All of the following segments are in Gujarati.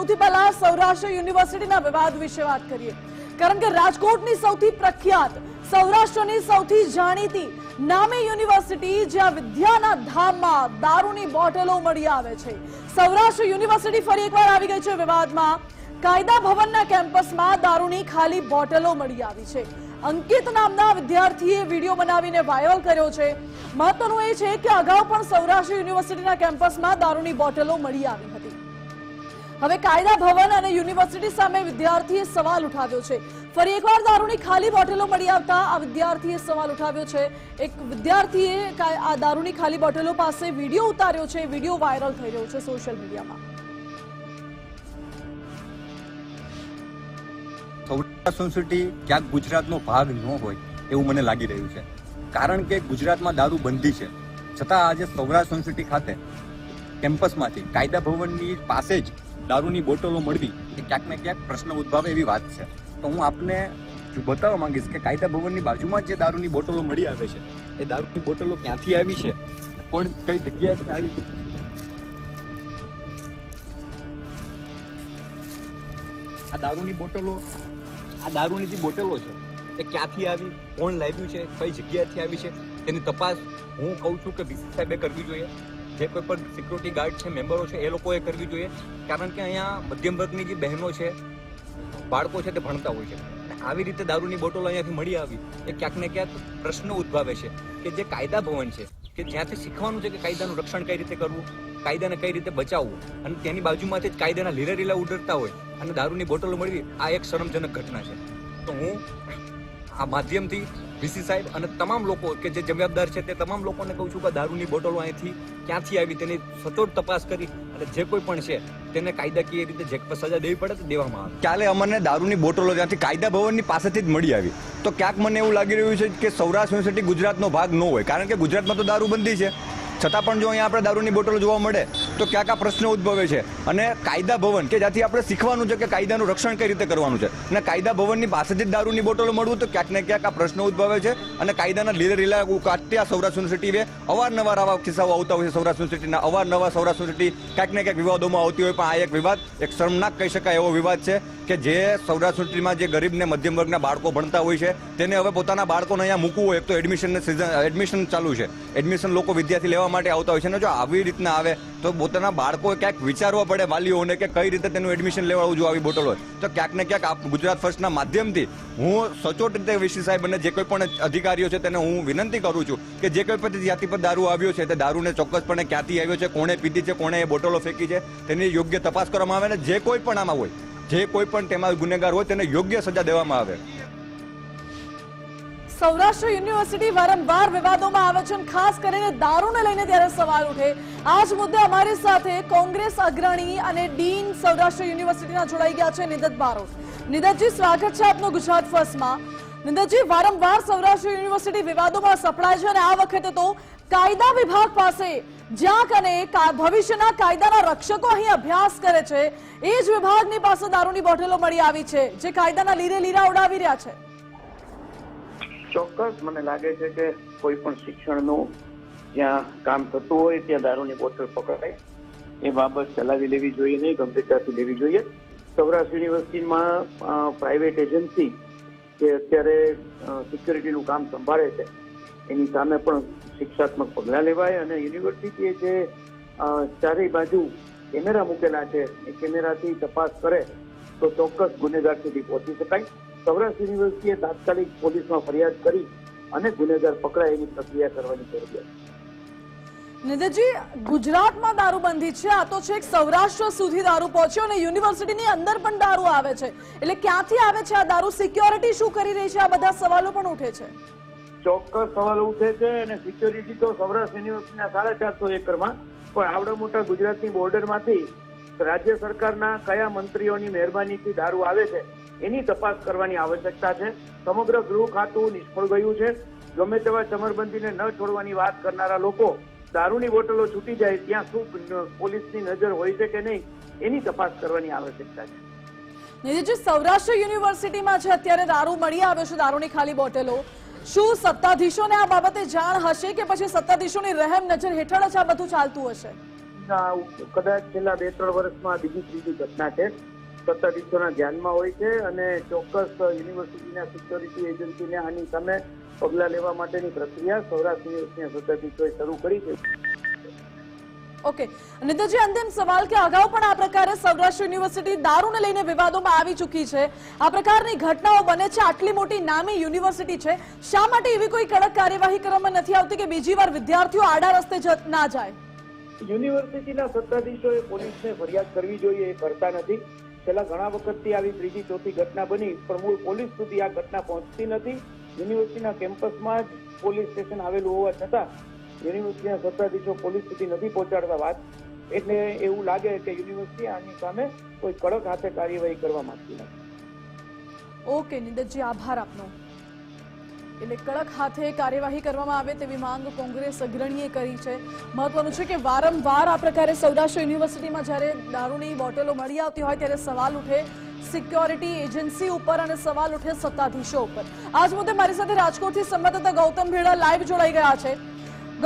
સૌથી પહેલા સૌરાષ્ટ્ર યુનિવર્સિટીના વિવાદ વિશે વાત કરીએ. કારણ કે રાજકોટની સૌથી પ્રખ્યાત, સૌરાષ્ટ્રની સૌથી જાણીતી નામી યુનિવર્સિટી જ્યાં વિદ્યાના ધામમાં દારૂની બોટલો મળી આવે છે. સૌરાષ્ટ્ર યુનિવર્સિટી ફરી એકવાર આવી ગઈ છે વિવાદમાં. કાયદા ભવનના કેમ્પસમાં દારૂની ખાલી બોટલો મળી આવી છે. અંકિત નામના વિદ્યાર્થીએ વીડિયો બનાવીને વાયરલ કર્યો છે. મહત્વનું એ છે કે અગાઉ પણ સૌરાષ્ટ્ર યુનિવર્સિટીના કેમ્પસમાં દારૂની બોટલો મળી આવી હતી. હવે કાયદા ભવન અને યુનિવર્સિટી સામે વિદ્યાર્થીએ સવાલ ઉઠાવ્યો છે. ફરી એકવાર દારૂની ખાલી બોટલો મળી આવતા આ વિદ્યાર્થીએ સવાલ ઉઠાવ્યો છે. એક વિદ્યાર્થીએ આ દારૂની ખાલી બોટલો પાસે વીડિયો ઉતાર્યો છે. વીડિયો વાયરલ થઈ રહ્યો છે સોશિયલ મીડિયામાં. સૌરાષ્ટ્ર સંસ્કૃતિ ક્યાંક ગુજરાતનો ભાગ ન હોય એવું મને લાગી રહ્યું છે. કારણ કે ગુજરાતમાં દારૂ બંધી છે. છતાં આજે સૌરાષ્ટ્ર સંસ્કૃતિ ખાતે કેમ્પસમાંથી કાયદા ભવનની પાસે જ દારૂની બોટલો મળવી એ ક્યાંક ને ક્યાંક પ્રશ્ન ઉદ્ભવે એવી વાત છે. તો હું આપને બતાવવા માંગીશ કે કાયદા ભવનની બાજુમાં જે દારૂની બોટલો મળી આવે છે, એ દારૂની બોટલો ક્યાંથી આવી છે? કોણ કઈ જગ્યાએથી આવી આ દારૂની બોટલો, આ દારૂની જે બોટલો છે, એ ક્યાંથી આવી? કોણ લાવ્યું છે? કઈ જગ્યાએથી આવી છે? તેની તપાસ હું કહું છું કે વીસી સાહેબે કરવી જોઈએ. જે કોઈ પણ સિક્યુરિટી ગાર્ડ છે મેમ્બરો છે, એ લોકોએ કરવી જોઈએ. કારણ કે અહીંયા મધ્યમ વર્ગની જે બહેનો છે, બાળકો છે તે ભણતા હોય છે. આવી રીતે દારૂની બોટલો અહીંયાથી મળી આવી એ ક્યાંક ને ક્યાંક પ્રશ્ન ઉદ્ભવે છે કે જે કાયદા ભવન છે, કે જ્યાંથી શીખવાનું છે કે કાયદાનું રક્ષણ કઈ રીતે કરવું, કાયદાને કઈ રીતે બચાવવું, અને તેની બાજુમાંથી જ કાયદાના લીલા લીલા ઉડરતા હોય અને દારૂની બોટલો મળવી આ એક શરમજનક ઘટના છે. તો હું આ માધ્યમથી વીસી સાહેબ અને તમામ લોકો કે જે જવાબદાર છે તે તમામ લોકોને કહું છું કે દારૂની બોટલો અહીંથી ક્યાંથી આવી તેની સચોટ તપાસ કરી અને જે કોઈ પણ છે તેને કાયદાકીય રીતે જે સજા દેવી પડે તો દેવામાં આવે. કાલે અમને દારૂની બોટલો ત્યાંથી કાયદા ભવનની પાસેથી જ મળી આવી. તો ક્યાંક મને એવું લાગી રહ્યું છે કે સૌરાષ્ટ્ર યુનિવર્સિટી ગુજરાતનો ભાગ ન હોય. કારણ કે ગુજરાતમાં તો દારૂ બંધી છે. છતાં પણ જો અહીંયા આપણે દારૂની બોટલો જોવા મળે તો ક્યાં ક્યાં પ્રશ્ન ઉદ્ભવે છે? અને કાયદા ભવન, કે જ્યાંથી આપણે શીખવાનું છે કે કાયદાનું રક્ષણ કઈ રીતે કરવાનું છે? અને કાયદા ભવનની પાસેથી જ દારૂની બોટલો મળવું તો ક્યાંક ને ક્યાંક આ પ્રશ્ન ઉદ્ભવે છે. અને કાયદાના લીલે લીલા કાટ્યા સૌરાષ્ટ્ર યુનિવર્સિટીએ અવારનવાર આવા કિસ્સાઓ આવતા હોય છે સૌરાષ્ટ્ર યુનિવર્સિટીના. અવારનવાર સૌરાષ્ટ્ર યુનિવર્સિટી ક્યાંક ને ક્યાંક વિવાદોમાં આવતી હોય, પણ આ એક વિવાદ, એક શરમનાક કહી શકાય એવો વિવાદ છે કે જે સૌરાષ્ટ્ર યુનિવર્સિટીમાં જે ગરીબ ને મધ્યમ વર્ગના બાળકો ભણતા હોય છે, તેને હવે પોતાના બાળકોને અહીંયા મૂકવું હોય. તો એડમિશન સિઝન એડમિશન ચાલુ છે. એડમિશન લોકો વિદ્યાર્થી લેવા માટે આવતા હોય છે. અને જો આવી રીતના આવે તો પોતાના બાળકો ક્યાંક વિચારવા પડે વાલીઓને કે કઈ રીતે તેનું એડમિશન લેવાડવું જો આવી બોટલ હોય. તો ક્યાંક ને ક્યાંક ગુજરાત ફર્સ્ટના માધ્યમથી હું સચોટ રીતે વીસી સાહેબ અને જે કોઈ પણ અધિકારીઓ છે તેને હું વિનંતી કરું છું કે જે કોઈ પણ જ્યાંથી પર દારૂ આવ્યો છે તે દારૂને ચોક્કસપણે ક્યાંથી આવ્યો છે, કોણે પીધી છે, કોણે એ બોટલો ફેંકી છે, તેની યોગ્ય તપાસ કરવામાં આવે અને જે કોઈ પણ આમાં હોય, જે કોઈ પણ તેમાં ગુનેગાર હોય તેને યોગ્ય સજા દેવામાં આવે. સૌરાષ્ટ્ર યુનિવર્સિટી વારંવાર વિવાદોમાં આવે છે ખાસ કરીને દારૂને લઈને ત્યારે સવાલ ઉઠે. આ જ મુદ્દે અમારી સાથે કોંગ્રેસ અગ્રણી અને ડીન સૌરાષ્ટ્ર યુનિવર્સિટીના જોડાઈ ગયા છે નિદત બારોટ. નિદતજી, સ્વાગત છે આપનું ગુજરાત ફર્સ્ટમાં. નિદતજી, વારંવાર સૌરાષ્ટ્ર યુનિવર્સિટી વિવાદોમાં સપડાય છે અને આ વખતે તો કાયદા વિભાગ પાસે જ્યાં કને ભવિષ્યના કાયદાના રક્ષકો અહીં અભ્યાસ કરે છે, એ જ વિભાગની પાસે દારૂની બોટલો મળી આવી છે, જે કાયદાના લીરે લીરા ઉડાવી રહ્યા છે. ચોક્કસ મને લાગે છે કે કોઈ પણ શિક્ષણનું જ્યાં કામ થતું હોય, ત્યાં દારૂની બોટલ પકડાય. એ બાબત ચલાવી લેવી જોઈએ નહીં, ગંભીરતાથી લેવી જોઈએ. સૌરાષ્ટ્ર યુનિવર્સિટીમાં પ્રાઇવેટ એજન્સી જે અત્યારે સિક્યોરિટીનું કામ સંભાળે છે, એની સામે પણ શિક્ષાત્મક પગલાં લેવાય અને યુનિવર્સિટીએ જે ચારેય બાજુ કેમેરા મૂકેલા છે, એ કેમેરાથી તપાસ કરે, તો ચોક્કસ ગુનેગાર સુધી પહોંચી શકાય. સૌરાષ્ટ્ર યુનિવર્સિટીએ તાત્કાલિક પોલીસમાં ફરિયાદ કરી અને ગુનેગાર પકડાય એની પ્રક્રિયા કરવાની જરૂરિયાત નિધિજી ગુજરાતમાં દારૂબંધી છે. આ તો છેક સૌરાષ્ટ્ર સુધી દારૂ પહોંચ્યો અને યુનિવર્સિટીની અંદર પણ દારૂ આવે છે. એટલે ક્યાંથી આવે છે આ દારૂ? સિક્યોરિટી શું કરી રહી છે? આ બધા સવાલો પણ ઉઠે છે. ચોક્કસ સવાલ ઉઠે છે અને સિક્યોરિટી તો સૌરાષ્ટ્ર યુનિવર્સિટીના સાડા ચારસો એકરમાં. પણ આવડા મોટા ગુજરાતની બોર્ડરમાંથી રાજ્ય સરકારના કયા મંત્રીઓની મહેરબાનીથી દારૂ આવે છે એની તપાસ કરવાની આવશ્યકતા છે. સમગ્ર ગૃહ ખાતું નિષ્ફળ ગયું છે. ગમે તેવા ચમરબંધીને ન છોડવાની વાત કરનારા લોકો દારૂની બોટલો છૂટી જાય ત્યાં શું પોલીસની નજર હોય છે કે નહીં એની તપાસ કરવાની આવશ્યકતા છે. નિધિજી સૌરાષ્ટ્ર યુનિવર્સિટીમાં છે અત્યારે દારૂ મળી આવ્યો છે, દારૂની ખાલી બોટલો. શું સત્તાધીશોને આ બાબતે જાણ હશે કે પછી સત્તાધીશોની રહેમ નજર હેઠળ જ આ બધું ચાલતું હશે? આ કદાચ છેલ્લા બે ત્રણ વર્ષમાં બીજી ત્રીજી ઘટના છે. સત્તાધીશોના ધ્યાનમાં હોય છે અને ચોક્કસ યુનિવર્સિટીના સિક્યોરિટી એજન્સીને આની સામે પગલાં લેવા માટેની પ્રક્રિયા સૌરાષ્ટ્ર યુનિવર્સિટીના સત્તાધીશોએ શરૂ કરી છે. ઓકે. નિતિનજી અંતિમ સવાલ કે અગાઉ પણ આ પ્રકારે સૌરાષ્ટ્ર યુનિવર્સિટી દારૂને લઈને વિવાદોમાં આવી ચૂકી છે. આ પ્રકારની ઘટનાઓ બને છે, આટલી મોટી નામી યુનિવર્સિટી છે. શા માટે એવી કોઈ કડક કાર્યવાહી કરવામાં નથી આવતી કે બીજી વાર વિદ્યાર્થીઓ આડા રસ્તે ના જાય? યુનિવર્સિટીના સત્તાધીશોએ પોલીસને ફરિયાદ કરવી જોઈએ એ કરતા નથી. છેલ્લા ઘણા વખતથી આવી ત્રીજી ચોથી ઘટના બની, પણ મૂળ પોલીસ સુધી આ ઘટના પહોંચતી નથી. યુનિવર્સિટીના કેમ્પસમાં જ પોલીસ સ્ટેશન આવેલું હોવા છતાં યુનિવર્સિટીના સત્તાધીશો પોલીસ સુધી નથી પહોંચાડતા વાત. એટલે એવું લાગે કે યુનિવર્સિટી આની સામે કોઈ કડક હાથે કાર્યવાહી કરવા માંગતી નથી. ઓકે, નિંદતજી, આભાર આપનો. એટલે કડક હાથે કાર્યવાહી કરવામાં આવે તેવી માંગ કોંગ્રેસ અગ્રણીએ કરી છે. મહત્વનું છે કે વારંવાર આ પ્રકારે સૌરાષ્ટ્ર યુનિવર્સિટીમાં જ્યારે દારૂની બોટલો મળી આવતી હોય ત્યારે સવાલ ઉઠે સિક્યોરિટી એજન્સી ઉપર અને સવાલ ઉઠે સત્તાધીશો ઉપર. આજ મુદ્દે મારી સાથે રાજકોટથી સંવાદદાતા ગૌતમ ભેડા લાઈવ જોડાઈ ગયા છે.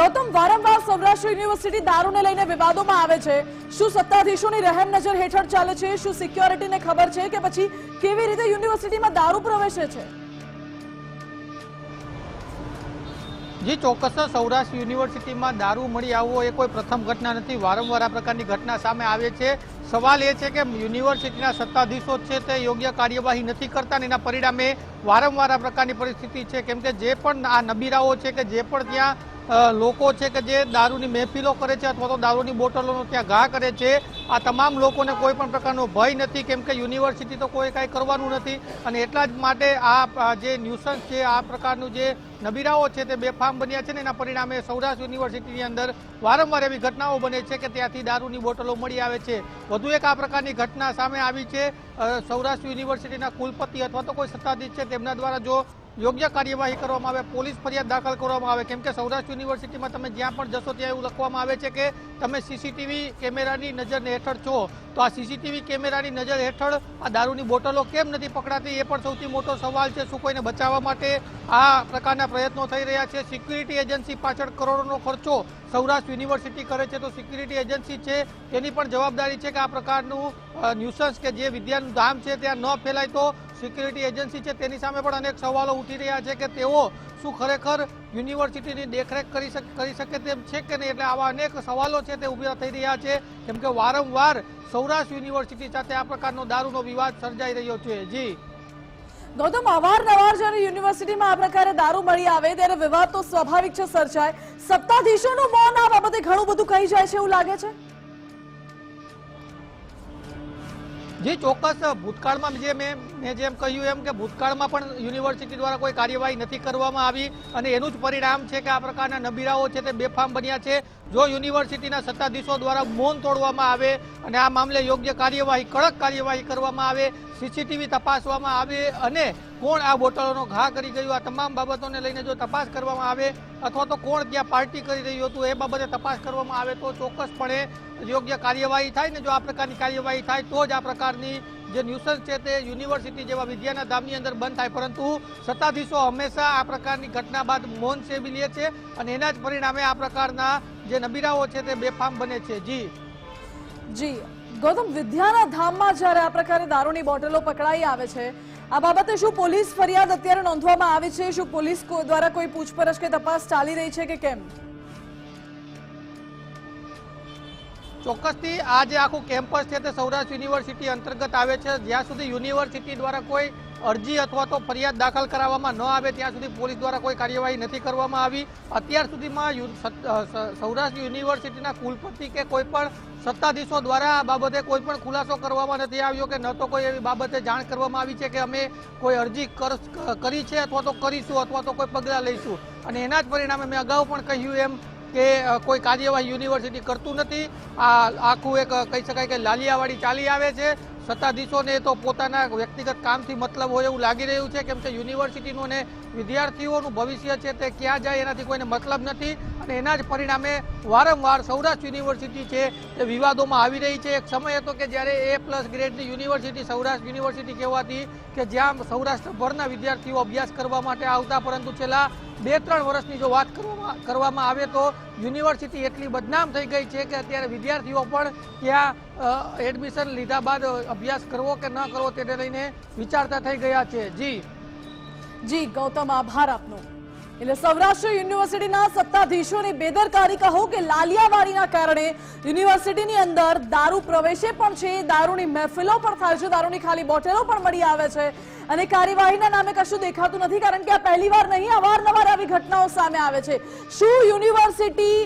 ગૌતમ, વારંવાર સૌરાષ્ટ્ર યુનિવર્સિટી દારૂને લઈને વિવાદોમાં આવે છે. શું સત્તાધીશોની રહેમ નજર હેઠળ ચાલે છે? શું સિક્યોરિટીને ખબર છે કે પછી કેવી રીતે યુનિવર્સિટીમાં દારૂ પ્રવેશે છે? જી ચોક્કસ સૌરાષ્ટ્ર યુનિવર્સિટીમાં દારૂ મળી આવવો એ કોઈ પ્રથમ ઘટના નથી. વારંવાર આ પ્રકારની ઘટના સામે આવે છે. સવાલ એ છે કે યુનિવર્સિટીના સત્તાધીશો છે તે યોગ્ય કાર્યવાહી નથી કરતા અને એના પરિણામે વારંવાર આ પ્રકારની પરિસ્થિતિ છે. કેમ કે જે પણ આ નબીરાઓ છે કે જે પણ ત્યાં લોકો છે કે જે દારૂની મહેફિલો કરે છે અથવા તો દારૂની બોટલોનો ત્યાં ઘા કરે છે, આ તમામ લોકોને કોઈ પણ પ્રકારનો ભય નથી, કેમ કે યુનિવર્સિટી તો કોઈ કાંઈ કરવાનું નથી. અને એટલા જ માટે આ જે ન્યુસન્સ છે, આ પ્રકારનું જે નબીરાઓ છે તે બેફામ બન્યા છે ને એના પરિણામે સૌરાષ્ટ્ર યુનિવર્સિટીની અંદર વારંવાર એવી ઘટનાઓ બને છે કે ત્યાંથી દારૂની બોટલો મળી આવે છે. વધુ એક આ પ્રકારની ઘટના સામે આવી છે. સૌરાષ્ટ્ર યુનિવર્સિટીના કુલપતિ અથવા તો કોઈ સત્તાધીશ છે તેમના દ્વારા જો યોગ્ય કાર્યવાહી કરવામાં આવે, પોલીસ ફરિયાદ દાખલ કરવામાં આવે, કેમ કે સૌરાષ્ટ્ર યુનિવર્સિટીમાં તમે જ્યાં પણ જશો ત્યાં એવું લખવામાં આવે છે કે તમે સીસીટીવી કેમેરાની નજર હેઠળ છો. તો આ સીસીટીવી કેમેરાની નજર હેઠળ આ દારૂની બોટલો કેમ નથી પકડાતી, એ પણ સૌથી મોટો સવાલ છે શું કોઈને બચાવવા માટે આ પ્રકારના પ્રયત્નો થઈ રહ્યા છે. સિક્યુરિટી એજન્સી પાછળ કરોડોનો ખર્ચો સૌરાષ્ટ્ર યુનિવર્સિટી કરે છે. તો સિક્યુરિટી એજન્સી છે તેની પણ જવાબદારી છે કે આ પ્રકારનું ન્યુસન્સ કે જે વિદ્યાનું ધામ છે ત્યાં ન ફેલાય તો સિક્યુરિટી એજન્સી છે, તેની સામે પણ અનેક સવાલો ઉઠી રહ્યા છે કે તેઓ શું ખરેખર યુનિવર્સિટીની દેખરેખ કરી કરી શકે તેમ છે કે નહીં? એટલે આવા અનેક સવાલો છે તે ઊભા થઈ રહ્યા છે. કેમ કે વારંવાર સૌરાષ્ટ્ર યુનિવર્સિટી સાથે આ પ્રકારનો દારૂનો વિવાદ સર્જાઈ રહ્યો છે. જી. ગૌતમ, અવારનવાર જ્યારે યુનિવર્સિટીમાં આ પ્રકારે દારૂ મળી આવે ત્યારે વિવાદ તો સ્વાભાવિક છે, સર્જાય. સત્તાધીશોનું મૌન આ બાબતે ઘણું બધું કહી જાય છે એવું લાગે છે? જે ચોક્કસ ભૂતકાળમાં જે મેં મેં જેમ કહ્યું એમ કે ભૂતકાળમાં પણ યુનિવર્સિટી દ્વારા કોઈ કાર્યવાહી નથી કરવામાં આવી અને એનું જ પરિણામ છે કે આ પ્રકારના નબીરાઓ છે તે બેફામ બન્યા છે. જો યુનિવર્સિટીના સત્તાધીશો દ્વારા મૌન તોડવામાં આવે અને આ મામલે યોગ્ય કાર્યવાહી, કડક કાર્યવાહી કરવામાં આવે, સીસીટીવી તપાસવામાં આવે અને કોણ આ બોટલોનો ઘા કરી ગયું, આ તમામ બાબતોને લઈને જો તપાસ કરવામાં આવે અથવા તો કોણ ત્યાં પાર્ટી કરી રહ્યું હતું એ બાબતે તપાસ કરવામાં આવે તો ચોક્કસપણે યોગ્ય કાર્યવાહી થાય ને જો આ પ્રકારની કાર્યવાહી થાય તો જ આ પ્રકારની જે ન્યુસન્સ છે તે યુનિવર્સિટી જેવા વિદ્યાના ધામની અંદર બંધ થાય. પરંતુ સત્તાધીશો હંમેશા આ પ્રકારની ઘટના બાદ મૌન સેવી લે છે અને એના જ પરિણામે આ પ્રકારના જે નબીરાઓ છે તે બેફામ બને છે. જી. જી. ગૌતમ, વિદ્યાના ધામમાં જ્યારે આ પ્રકારે દારૂની બોટલો પકડાઈ આવે છે, આ બાબતે શું પોલીસ ફરિયાદ અત્યારે નોંધવામાં આવી છે? શું પોલીસ દ્વારા કોઈ પૂછપરછ કે તપાસ ચાલી રહી છે કે કેમ? ચોક્કસથી આ જે આખું કેમ્પસ છે તે સૌરાષ્ટ્ર યુનિવર્સિટી અંતર્ગત આવે છે. જ્યાં સુધી યુનિવર્સિટી દ્વારા કોઈ અરજી અથવા તો ફરિયાદ દાખલ કરાવવામાં ન આવે ત્યાં સુધી પોલીસ દ્વારા કોઈ કાર્યવાહી નથી કરવામાં આવી. અત્યાર સુધીમાં સૌરાષ્ટ્ર યુનિવર્સિટીના કુલપતિ કે કોઈ પણ સત્તાધીશો દ્વારા આ બાબતે કોઈ પણ ખુલાસો કરવામાં નથી આવ્યો કે ન તો કોઈ એવી બાબતે જાણ કરવામાં આવી છે કે અમે કોઈ અરજી કરી છે અથવા તો કરીશું અથવા તો કોઈ પગલાં લઈશું. અને એના જ પરિણામે મેં અગાઉ પણ કહ્યું એમ કે કોઈ કાર્યવાહી યુનિવર્સિટી કરતું નથી. આ આખું એક કહી શકાય કે લાલિયાવાડી ચાલી આવે છે. સત્તાધીશોને તો પોતાના વ્યક્તિગત કામથી મતલબ હોય એવું લાગી રહ્યું છે, કેમ કે યુનિવર્સિટીનું અને વિદ્યાર્થીઓનું ભવિષ્ય છે તે ક્યાં જાય એનાથી કોઈને મતલબ નથી. અને એના જ પરિણામે વારંવાર સૌરાષ્ટ્ર યુનિવર્સિટી છે તે વિવાદોમાં આવી રહી છે. એક સમય હતો કે જ્યારે એ પ્લસ ગ્રેડની યુનિવર્સિટી, સૌરાષ્ટ્ર યુનિવર્સિટી કહેવાતી કે જ્યાં સૌરાષ્ટ્રભરના વિદ્યાર્થીઓ અભ્યાસ કરવા માટે આવતા, પરંતુ છેલ્લા બે ત્રણ વર્ષની જો વાત કરવામાં કરવામાં આવે તો યુનિવર્સિટી એટલી બદનામ થઈ ગઈ છે કે અત્યારે વિદ્યાર્થીઓ પણ ત્યાં એડમિશન લીધા બાદ અભ્યાસ કરવો કે ન કરવો તેને લઈને વિચારતા થઈ ગયા છે. જી. જી, ગૌતમ, આભાર આપનો. એટલે સૌરાષ્ટ્ર યુનિવર્સિટીના સત્તાધીશોની બેદરકારી કહો કે લાલિયાવાડીના કારણે યુનિવર્સિટીની અંદર દારૂ પ્રવેશે પણ છે, દારૂની મહેફિલો પણ થાય છે, દારૂની ખાલી બોટલો પણ મળી આવે છે અને કાર્યવાહીના નામે કશું દેખાતું નથી કારણ કે આ પહેલી વાર નહીં અવારનવાર આવી ઘટનાઓ સામે આવે છે. શું યુનિવર્સિટી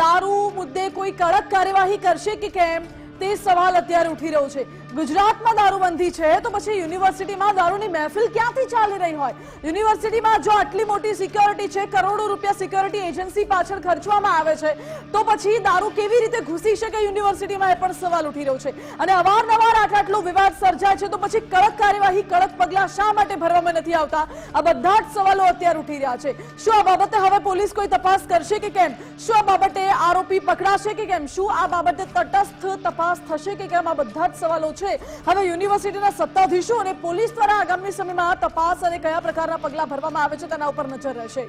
દારૂ મુદ્દે કોઈ કડક કાર્યવાહી કરશે કે કેમ? તે સવાલ અત્યારે ઉઠી રહ્યો છે. ગુજરાતમાં દારૂબંધી છે, તો પછી યુનિવર્સિટીમાં દારૂની મહેફિલ ક્યાંથી ચાલી રહી હોય? યુનિવર્સિટીમાં જો આટલી મોટી સિક્યોરિટી છે, કરોડો રૂપિયા સિક્યોરિટી એજન્સી પાછળ ખર્ચવામાં આવે છે, તો પછી દારૂ કેવી રીતે ઘૂસી શકે યુનિવર્સિટીમાં? એ પણ સવાલ ઉઠી રહ્યો છે. અને અવારનવાર આટલા આટલો વિવાદ સર્જાય છે, તો પછી કડક કાર્યવાહી, કડક પગલાં શા માટે ભરવામાં નથી આવતા? આ બધા જ સવાલો અત્યારે ઉઠી રહ્યા છે. શું આ બાબતે હવે પોલીસ કોઈ તપાસ કરશે કે કેમ? શું આ બાબતે આરોપી પકડાશે કે કેમ? શું આ બાબતે તટસ્થ તપાસ થશે કે કેમ? આ બધા જ સવાલો છે. હવે યુનિવર્સિટીના સત્તાધીશો અને પોલીસ દ્વારા આગામી સમયમાં તપાસ અને કયા પ્રકારના પગલાં ભરવામાં આવે છે તેના ઉપર નજર રહેશે.